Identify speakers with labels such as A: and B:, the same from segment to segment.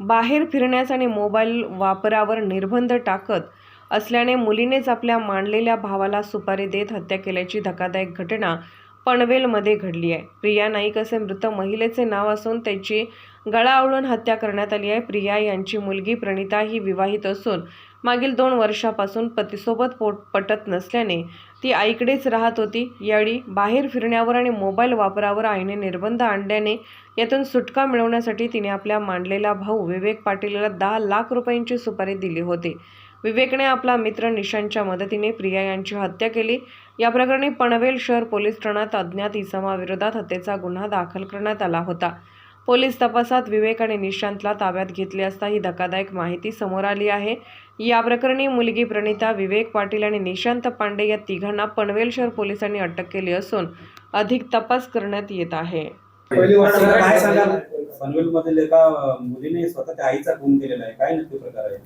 A: बाहेर फिरण्यास आणि मोबाईल वापरावर निर्बंध टाकत असल्याने मुलीनेच आपल्या मांडलेल्या भावाला सुपारी देत हत्या केल्याची धक्कादायक घटना पनवेलमध्ये घडली आहे. प्रिया नाईक असे मृत महिलेचे नाव असून त्याची गळा आवळून हत्या करण्यात आली आहे. प्रिया यांची मुलगी प्रणिता ही विवाहित असून मागील दोन वर्षापासून पतीसोबत पोट पटत नसल्याने ती आईकडेच राहत होती. यावेळी बाहेर फिरण्यावर आणि मोबाईल वापरावर आईने निर्बंध आणल्याने यातून सुटका मिळवण्यासाठी तिने आपल्या मांडलेला भाऊ विवेक पाटीलला दहा लाख रुपयांची सुपारी दिली होती. विवेकने आपला मित्र निशांतच्या मदतीने प्रिया यांची हत्या केली. या प्रकरणी पनवेल शहर पोलीस ठाण्यात अज्ञात इसमाविरोधात हत्येचा गुन्हा दाखल करण्यात आला होता. पोलीस तपासात विवेक आणि निशांतला ताब्यात घेतले असता ही धक्कादायक माहिती समोर आली आहे. या प्रकरणी मुलगी प्रणिता विवेक पाटील आणि निशांत पांडे या तिघांना पनवेल शहर पोलिसांनी अटक केली असून अधिक तपास करण्यात येत आहे.
B: पहिली गोष्ट
C: काय
B: काय सांगाल?
C: पनवेल मधील एका मुलीने स्वतःच्या आईचा खून केलेला आहे. काय नक्की प्रकार आहे?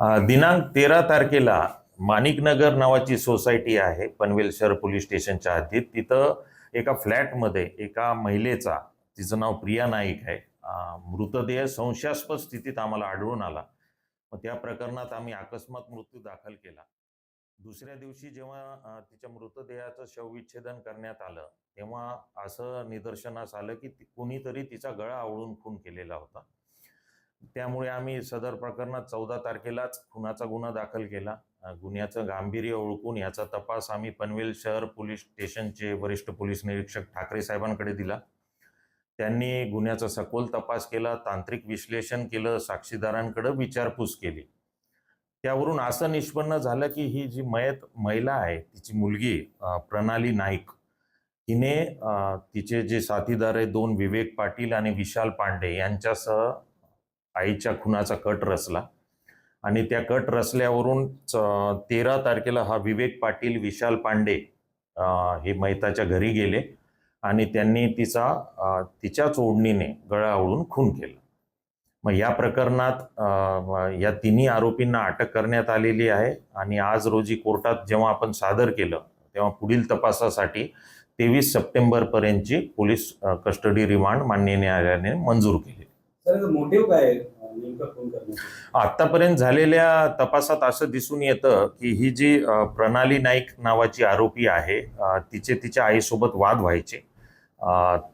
D: अ, दिनांक तेरा तारखेला माणिकनगर नावाची सोसायटी आहे पनवेल शहर पोलीस स्टेशनच्या हद्दीत. तिथं एका फ्लॅटमध्ये एका महिलेचा तिचं नाव प्रिया नाईक आहे. मृतदेह संशयास्पद स्थितीत आम्हाला आढळून आला. मग त्या प्रकरणात आम्ही अकस्मात मृत्यू दाखल केला. दुसऱ्या दिवशी जेव्हा तिच्या मृतदेहाचं शवविच्छेदन करण्यात आलं तेव्हा असं निदर्शनास आलं की ती- कोणीतरी तिचा गळा आवळून खून केलेला होता. त्यामुळे आम्ही सदर प्रकरणात चौदा तारखेलाच खुनाचा गुन्हा दाखल केला. गुन्ह्याचं गांभीर्य ओळखून याचा तपास आम्ही पनवेल शहर पोलीस स्टेशनचे वरिष्ठ पोलीस निरीक्षक ठाकरे साहेबांकडे दिला. त्यांनी गुन्ह्याचा सखोल तपास केला तांत्रिक विश्लेषण केलं साक्षीदारांकडे विचारपूस केली. त्यावरून असं निष्पन्न झालं की ही जी मयत महिला आहे तिची मुलगी प्रणाली नाईक हिने तिचे जे साथीदार आहे दोन विवेक पाटील आणि विशाल पांडे यांच्यासह आईच्या खुनाचा कट रचला. आणि त्या कट रचल्यावरून तेरा तारखेला हा विवेक पाटील विशाल पांडे हे मैताच्या घरी गेले. आणि त्यांनी तिचा अ, तिच्याच ओढणीने गळा आवळून खून केला. मग या प्रकरणात या तिन्ही आरोपींना अटक करण्यात आलेली आहे आणि आज रोजी कोर्टात जेव्हा आपण सादर केलं तेव्हा पुढील तपासासाठी तेवीस सप्टेंबरपर्यंतची पोलीस अ, कस्टडी रिमांड माननीय न्यायालयाने मंजूर केली
C: मोटिव्ह काय
D: आतापर्यंत झालेल्या तपासात असं दिसून येतं की ही जी प्रणाली नाईक नावाची आरोपी आहे तिचे तिच्या आईसोबत वाद व्हायचे.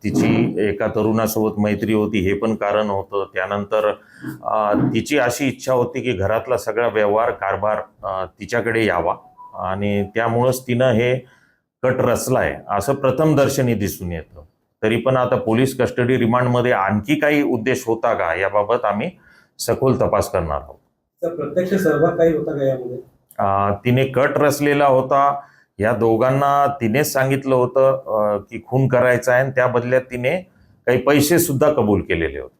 D: तिची एका तरुणासोबत मैत्री होती हे पण कारण होतं. त्यानंतर तिची अशी इच्छा होती की घरातला सगळा व्यवहार कारभार तिच्याकडे यावा. आणि त्यामुळंच तिनं हे कट रचलाय. असं प्रथम दर्शनी दिसून येतं. तरी पण आता पोलीस कस्टडी रिमांडमध्ये आणखी काही उद्देश होता का? याबाबत आम्ही सखोल तपास करणार आहोत.
C: प्रत्यक्ष सहभाग काही होता का यामध्ये?
D: तिने कट रचलेला होता. या दोघांना तिनेच सांगितलं होतं की खून करायचा आहे आणि त्या बदल्यात तिने काही पैसे सुद्धा कबूल केलेले होते.